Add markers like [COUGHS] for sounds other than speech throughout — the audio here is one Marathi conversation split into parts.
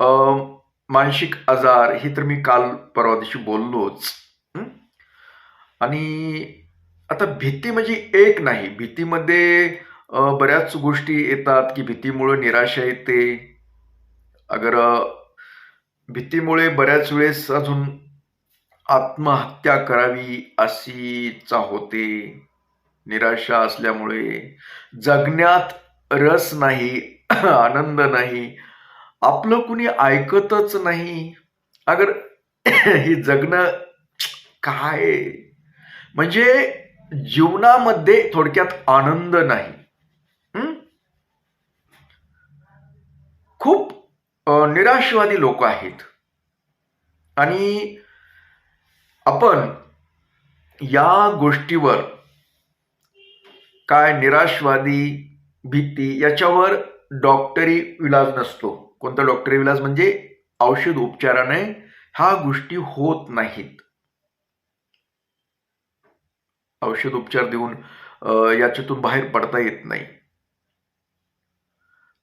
मानसिक आजार हे तर मी काल परवा दिवशी बोललोच. आणि आता भीती म्हणजे एक नाही. भीतीमध्ये बऱ्याच गोष्टी येतात की भीतीमुळे निराशा येते. अगर भीतीमुळे बऱ्याच वेळेस अजून आत्महत्या करावी अशी इच्छा होते. निराशा असल्यामुळे जगण्यात रस नाही [CLEARS THROAT] आनंद नाही. आपलं कुणी ऐकतच नाही. अगर [CLEARS THROAT] हे जगणं काय? म्हणजे जीवनामध्ये थोडक्यात आनंद नाही. खूप निराशवादी लोक आहेत. आणि आपण या गोष्टीवर काय निराशवादी भीती याच्यावर डॉक्टरी विलाज नसतो. कोणता डॉक्टरी विलाज म्हणजे औषध उपचाराने ह्या गोष्टी होत नाहीत. औषध उपचार देऊन याच्यातून बाहेर पडता येत नाही.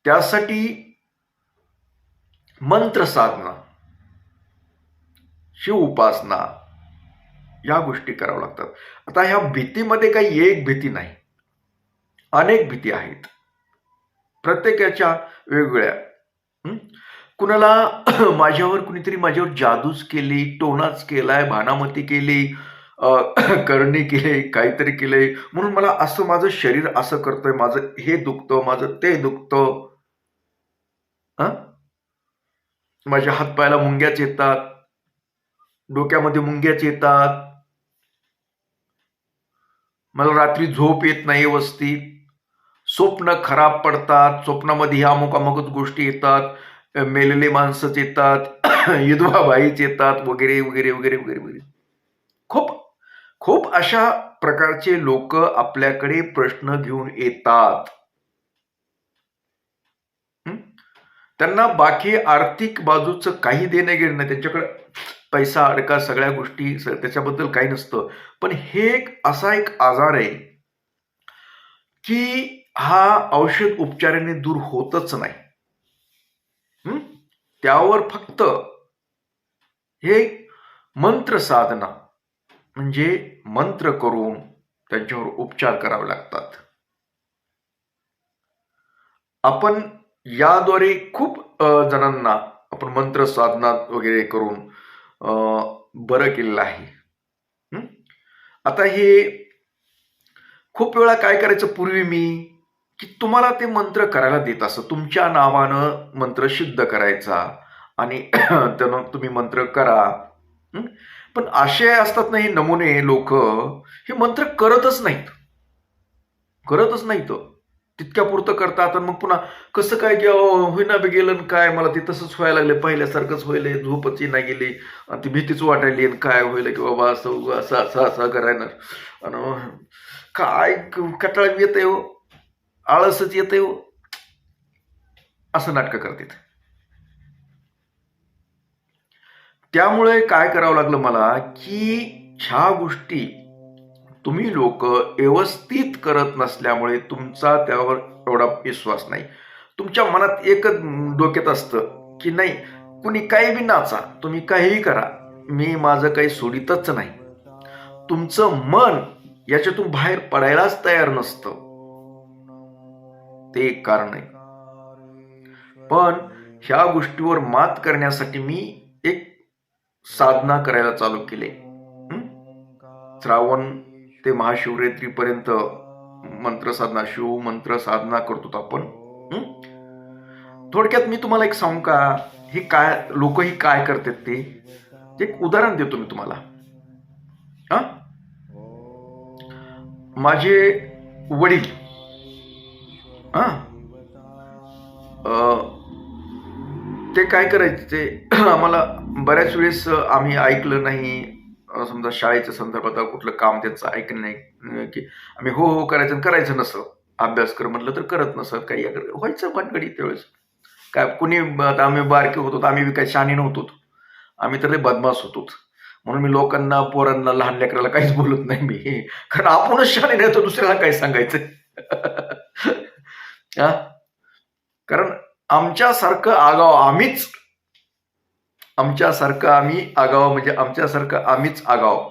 त्यासाठी मंत्र साधना शिव उपासना या गोष्टी कराव्या लागतात. आता ह्या भीतीमध्ये काही एक भीती नाही. अनेक भीती आहेत. प्रत्येकाच्या वेगवेगळ्या. कुणाला [CLEARS THROAT] माझ्यावर कुणीतरी माझ्यावर जादूच केली टोनाच केलाय भानामती केली अ, [CLEARS THROAT] करणी केली काहीतरी केलंय. म्हणून मला असं माझं शरीर असं करतंय माझं हे दुखतं माझं ते दुखतं. माझ्या हातपायाला मुंग्याच येतात. डोक्यामध्ये मुंग्याच येतात. मला रात्री झोप येत नाही व्यवस्थित स्वप्न खराब पडतात स्वप्नामध्ये ह्या अमुक अमुकच गोष्टी येतात मेलेले माणसंच येतात [COUGHS] विधवा बाईच येतात वगैरे वगैरे वगैरे वगैरे वगैरे. खूप खूप अशा प्रकारचे लोक आपल्याकडे प्रश्न घेऊन येतात. त्यांना बाकी आर्थिक बाजूचं काही देणं घेणं नाही. त्यांच्याकडे पैसा अडका सगळ्या गोष्टी त्याच्याबद्दल काही नसतं. पण हे एक असा एक आजार आहे की हा औषध उपचाराने दूर होतच नाही. त्यावर फक्त हे मंत्र साधना म्हणजे मंत्र करून त्यांच्यावर उपचार करावे लागतात. आपण याद्वारे खूप जणांना आपण मंत्र साधना वगैरे करून बरं केलेलं आहे. आता हे खूप वेळा काय करायचं पूर्वी मी की तुम्हाला ते मंत्र करायला देत असं तुमच्या नावानं मंत्र सिद्ध करायचा आणि [CLEARS THROAT] त्यानं तुम्ही मंत्र करा. पण असे असतात ना हे नमुने लोक हे मंत्र करतच नाहीत. करतच नाहीत. तितक्या पुरतं करतात आणि मग पुन्हा कसं काय की होईना बी गेलं आणि काय? मला ते तसंच व्हायला लागलं. पहिल्यासारखंच व्हायला. झोपच नाही गेली. आणि ती भीतीच वाटायली आणि काय व्हायला की बाबा असं उगा असं असं असं करायला. आणि काय कटाळ येत हो. आळसच येते हो. असं नाटकं करतात. त्यामुळे काय करावं लागलं मला की ह्या गोष्टी तुम्ही लोक व्यवस्थित करत नसल्यामुळे तुमचा त्यावर एवढा विश्वास नाही. तुमच्या मनात एकच डोक्यात असतं की नाही कुणी काही बी नाचा तुम्ही काहीही करा मी माझं काही सोडितच नाही. तुमचं मन याच्यातून बाहेर पडायलाच तयार नसतं. ते एक कारण आहे. पण ह्या गोष्टीवर मात करण्यासाठी मी एक साधना करायला चालू केले. श्रावण ते महाशिवरात्रीपर्यंत मंत्र साधना शिव मंत्र साधना करतो आपण. थोडक्यात मी तुम्हाला एक सांगू का? हे काय लोक ही काय करतात ते? एक उदाहरण देतो मी तुम्हाला. हा? माझे वडील हा. ते काय करायचे ते [CLEARS THROAT] आम्हाला बऱ्याच वेळेस आम्ही ऐकलं नाही. समजा शाळेच्या संदर्भात कुठलं काम त्यांचं ऐकलं नाही की आम्ही हो हो करायचं करायचं नसं अभ्यास कर म्हटलं तर करत नसत काही व्हायचं भानगडी त्यावेळेस. काय कुणी आता आम्ही बारके होतो आम्ही बी काही शहाणी नव्हतो आम्ही तर लय बदमाश होतो म्हणून मी लोकांना पोरांना लहान लेकराला काहीच बोलत नाही मी. कारण आपणच शहाणी नाही तर दुसऱ्याला काय सांगायचं [LAUGHS] कारण आमच्यासारखं आगाव आम्हीच आमच्यासारखं आम्ही आगाव म्हणजे आमच्यासारखं आम्हीच आगाव.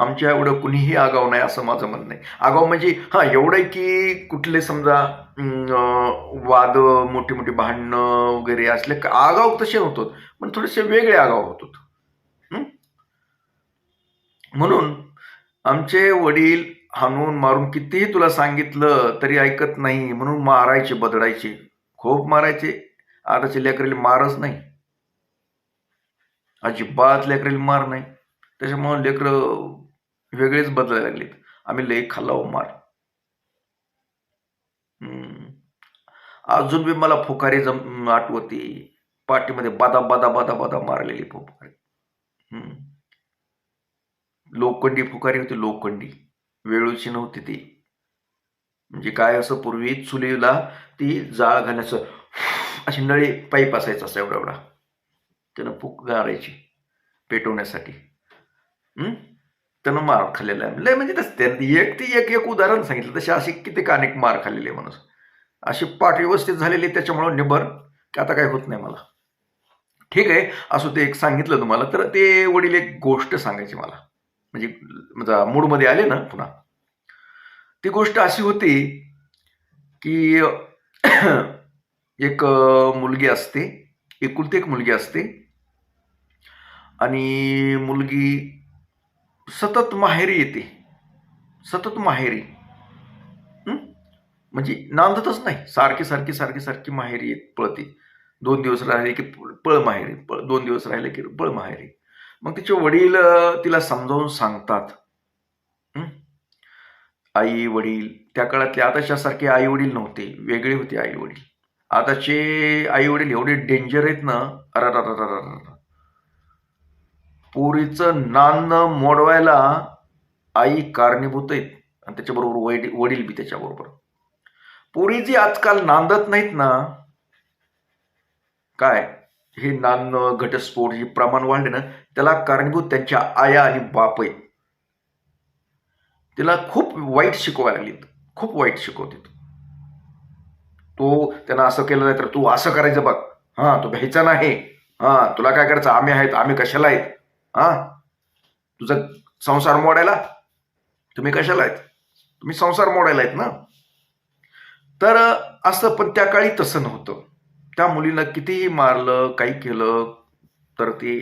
आमच्या एवढं कुणीही आगाव नाही असं माझं म्हणणं आहे. आगाव म्हणजे हा एवढं आहे की कुठले समजा वाद मोठी मोठी भांडणं वगैरे असले आगाव तसे होतो पण थोडेसे वेगळे आगाव होतो म्हणून आमचे वडील हाणून मारून कितीही तुला सांगितलं तरी ऐकत नाही म्हणून मारायचे बदडायचे. खूप मारायचे. आताचे लेकरेल मारच नाही. अजिबात लेकरेल मार नाही. त्याच्यामुळं लेकरं वेगळेच बदलायला लागलेत. आम्ही लई खाल्लाव मार. अजून बी मला फुकारी जम आठवती. पाठीमध्ये बादा बादा बादा बादा मारलेली फुकारी. लोखंडी फुकारी होती लोखंडी. वेळूची नव्हती ती. म्हणजे काय असं पूर्वी चुलीला ती जाळ घालण्याचं अशी नळी पाईप असायचा असा एवढा एवढा. त्यानं फूक गारायची पेटवण्यासाठी. त्यानं मार खाल्लेला आहे. लय म्हणजे तसं त्यांनी एक ती एक एक उदाहरण सांगितलं. तसे असे किती अनेक मार खाल्लेले माणूस. अशी पाठ व्यवस्थित झालेली त्याच्यामुळं निबर की आता काय होत नाही मला. ठीक आहे. असं ते एक सांगितलं तुम्हाला. तर ते वडील एक गोष्ट सांगायची मला. म्हणजे, म्हणजे मूडमध्ये आले ना पुन्हा. ती गोष्ट अशी होती की एक मुलगी असते एकुलती एक मुलगी असते. आणि मुलगी सतत माहेरी येते. सतत माहेरी. म्हणजे नांदतच नाही. सारखी सारखी सारखी सारखी माहेरी येत पळते. दोन दिवस राहिले की पळ माहेरी पळ दोन दिवस राहिले की पळ माहेरी. मग तिचे वडील तिला समजावून सांगतात. आई वडील त्या काळातले आताच्यासारखे आई वडील नव्हते. वेगळे होते आई वडील. आताचे आई वडील एवढे डेंजर आहेत ना अर पोरीचं नान मोडवायला आई कारणीभूत आहेत. आणि त्याच्याबरोबर वडील वडील बी त्याच्याबरोबर. पोरी जी आजकाल नांदत नाहीत ना काय? हे नांदणं घटस्फोट हे प्रमाण वाढले ना त्याला कारणीभूत त्यांच्या आया आणि बाप आहे तिला खूप वाईट शिकवायला लागलीत. खूप वाईट शिकवते तो त्यांना असं केलं नाही तर तू असं करायचं बघ. हा तू भ्यायचा नाही. हा तुला काय करायचं? आम्ही आहेत. आम्ही कशाला आहेत? हा? तुझा संसार मोडायला? तुम्ही कशाला आहेत? तुम्ही संसार मोडायला आहेत ना? तर असं पण त्या काळी तसं नव्हतं. त्या मुलीला कितीही मारलं काही केलं तर ते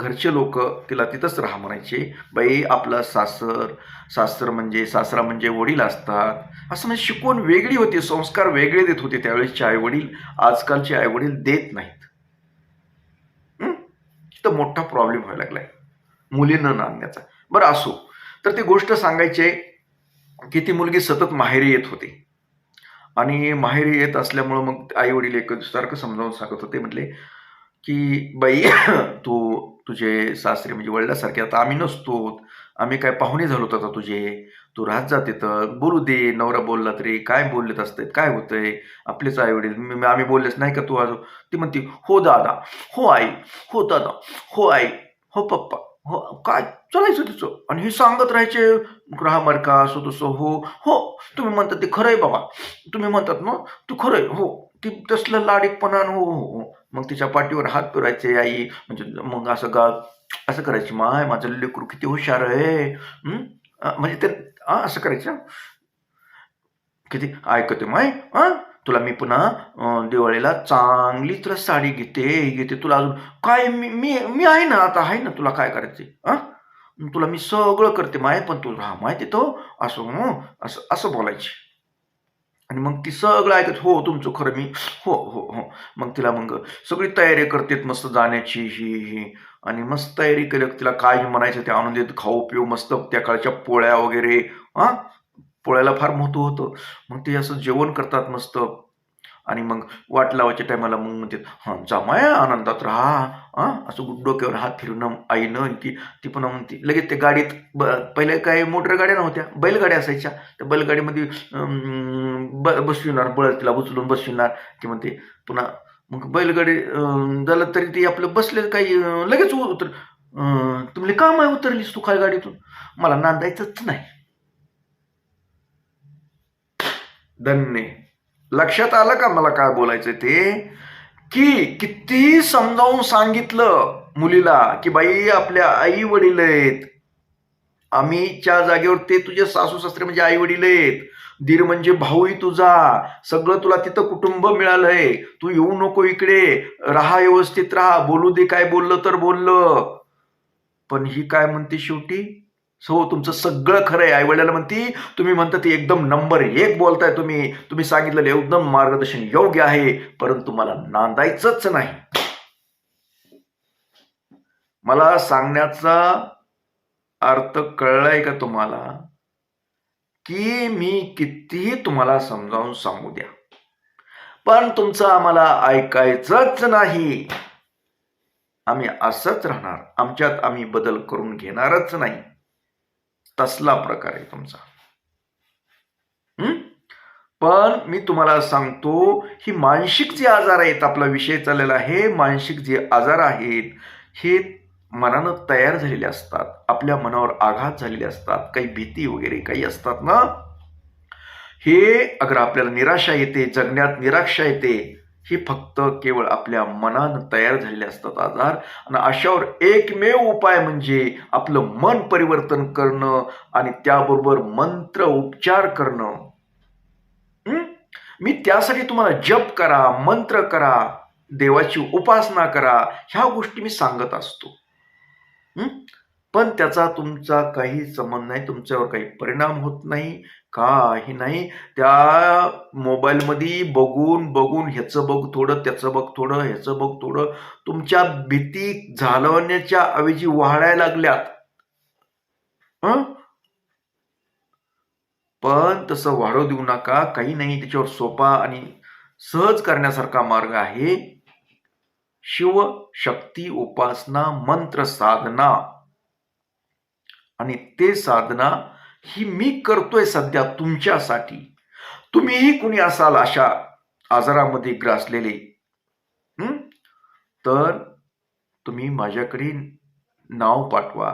घरचे लोक तिला तिथंच राहा म्हणायचे. बाई आपला सासर सासर म्हणजे सासरा म्हणजे वडील असतात. असं म्हणजे शिकवण वेगळी होती संस्कार वेगळे देत होते त्यावेळेसचे आईवडील. आजकालचे आईवडील देत नाहीत. तर मोठा प्रॉब्लेम व्हायला लागलाय. मुलीनं नांदण्याचा बरं असो. तर ती गोष्ट सांगायचे की ती मुलगी सतत माहेरी येत होती. आणि माहेरी येत असल्यामुळं मग आई वडील एक सारखं समजावून सांगत होते म्हटले की बाई [COUGHS] तू तुझे सासरे म्हणजे वडिलासारखे आता आम्ही नसतो. आम्ही काय पाहुणे झालो आता तुझे. तू राहत जाते तर बोलू दे. नवरा बोलला तरी काय बोललेत असतात? काय होतंय? आपलेच आई वडील. आम्ही बोललेच नाही का तू आज? ती म्हणते हो दादा. हो आई. हो दादा. हो आई. हो पप्पा. हो काय चालायचं तिचं आणि हे सांगत राहायचे राहा का असो तसं हो. हो तुम्ही म्हणतात ते खरंय बाबा. तुम्ही म्हणतात ना तू खरंय. हो ती तसलं लाडीकपणान हो हो हो. मग तिच्या पाठीवर हात फिरायचे आई. म्हणजे मग असं गा असं करायची माय माझं लेकरू किती हुशार आहे. म्हणजे ते असं करायचं? किती? ऐकते माय. हा तुला मी पुन्हा दिवाळीला चांगली तुला साडी घेते घेते. तुला अजून काय मी मी मी आहे ना आता आहे ना तुला काय करायचे हा तुला मी सगळं करते माय पण तू राहा माहिती तो? असं असं असं बोलायची. आणि मग ती सगळं ऐकत हो तुमचं खरं मी हो हो हो. मग तिला मग सगळी तयारी करतेत मस्त जाण्याची ही ही. आणि मस्त तयारी केलं तिला काय म्हणायचं ते आणून देत खाऊ पिऊ मस्त त्या काळच्या पोळ्या वगैरे हा पोळ्याला फार महत्त्व होतं. मग ते असं जेवण करतात मस्त. आणि मग वाट लावायच्या टायमाला मग म्हणते हां जामाया आनंदात राहा हां असं डोक्यावर हात फिरून आईनं की ती पुन्हा म्हणते लगेच ते गाडीत ब पहिले काय मोटर गाड्या नव्हत्या बैलगाड्या असायच्या. त्या बैलगाडीमध्ये ब बसविणार बळ तिला उचलून बसविणार की म्हणते पुन्हा मग बैलगाडी झालं तरी ते आपलं बसले काही लगेच उतर अं, तुमले काम आहे उतरलीस तू काय गाडीतून मला नांदायचंच नाही. धन्य. लक्षात आलं का मला काय बोलायचं ते? की कितीही समजावून सांगितलं मुलीला की बाई आपल्या आई वडील आहेत आम्हीच्या जागेवर ते तुझे सासू सासरे म्हणजे आई वडील आहेत. दीर म्हणजे भाऊही तुझा. सगळं तुला तिथं कुटुंब मिळालंय. तू येऊ नको इकडे. राहा व्यवस्थित राहा. बोलू दे काय बोललं तर बोललं. पण ही काय म्हणते शेवटी? सो तुमचं सगळं खरं आहे. आईवडिला म्हणती तुम्ही म्हणता ते एकदम नंबर एक बोलताय तुम्ही. तुम्ही सांगितलेलं एकदम मार्गदर्शन योग्य आहे परंतु मला नांदायचंच नाही. मला सांगण्याचा अर्थ कळलाय का तुम्हाला? की मी कितीही तुम्हाला समजावून सांगू द्या पण तुमचं आम्हाला ऐकायचंच नाही. आम्ही असंच राहणार. आमच्यात आम्ही बदल करून घेणारच नाही. तसला प्रकार आहे तुमचा. पण मी तुम्हाला सांगतो ही मानसिक जे आजार आहेत आपला विषय चाललेला आहे मानसिक जे आजार आहेत हे मनानं तयार झालेले असतात आपल्या मनावर आघात झालेले असतात काही भीती वगैरे काही असतात ना? हे अगर आपल्याला निराशा येते जगण्यात निराशा येते हे फक्त केवळ आपल्या मनानं तयार झालेले असतात आजार. आणि अशावर एकमेव उपाय म्हणजे आपलं मन परिवर्तन करणं आणि त्याबरोबर मंत्र उपचार करणं. मी त्यासाठी तुम्हाला जप करा मंत्र करा देवाची उपासना करा ह्या गोष्टी मी सांगत असतो. पण त्याचा तुमचा काही संबंध नाही तुमच्यावर काही परिणाम होत नाही काही नाही. त्या मोबाईलमध्ये बघून बघून ह्याचं बघ थोडं त्याचं बघ थोडं ह्याचं बघ थोडं तुमच्या भीती झालवण्याच्या ऐवजी वाढायला लागल्यात. पण तसं वाढव देऊ नका काही नाही त्याच्यावर सोपा आणि सहज करण्यासारखा मार्ग आहे. शिव शक्ती उपासना मंत्र साधना. आणि ते साधना ही मी करतोय सध्या तुमच्यासाठी. तुम्हीही कुणी असाल अशा आजारामध्ये ग्रासलेले तर तुम्ही माझ्याकडे नाव पाठवा.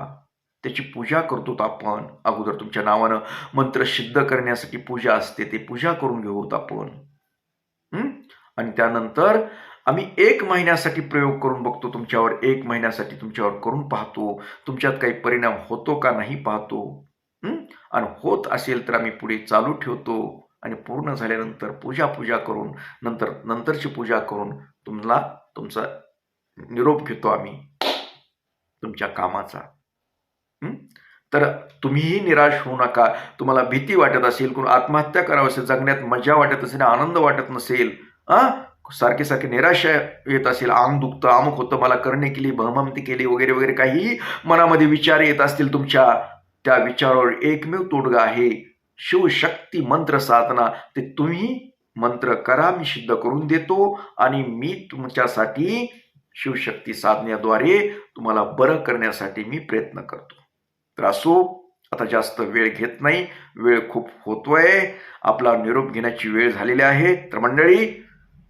त्याची पूजा करतो आपण. अगोदर तुमच्या नावानं मंत्र सिद्ध करण्यासाठी पूजा असते ते पूजा करून घेऊत आपण. आणि त्यानंतर आम्ही एक महिन्यासाठी प्रयोग करून बघतो तुमच्यावर एक महिन्यासाठी तुमच्यावर करून पाहतो. तुमच्यात काही परिणाम होतो का नाही पाहतो? आणि होत असेल तर आम्ही पुढे चालू ठेवतो आणि पूर्ण झाल्यानंतर पूजा पूजा करून नंतर नंतरची पूजा करून तुम्हाला तुमचा निरोप घेतो आम्ही. तुमच्या कामाचा. तर तुम्हीही निराश होऊ नका. तुम्हाला भीती वाटत असेल कोण आत्महत्या करावं असेल जगण्यात मजा वाटत असेल आनंद वाटत नसेल सारखे सारखे निराशा येत असेल आम दुखतं अमुक होतं मला करणे केली भ्रमंती केली वगैरे वगैरे काही मनामध्ये विचार येत असतील तुमच्या त्या विचारावर एकमेव तोडगा आहे. शिवशक्ती मंत्र साधना ते तुम्ही मंत्र करा मी सिद्ध करून देतो आणि मी तुमच्यासाठी शिवशक्ती साधण्याद्वारे तुम्हाला बरं करण्यासाठी मी प्रयत्न करतो. तर असो आता जास्त वेळ घेत नाही वेळ खूप होतोय आपला निरोप घेण्याची वेळ झालेली आहे. तर मंडळी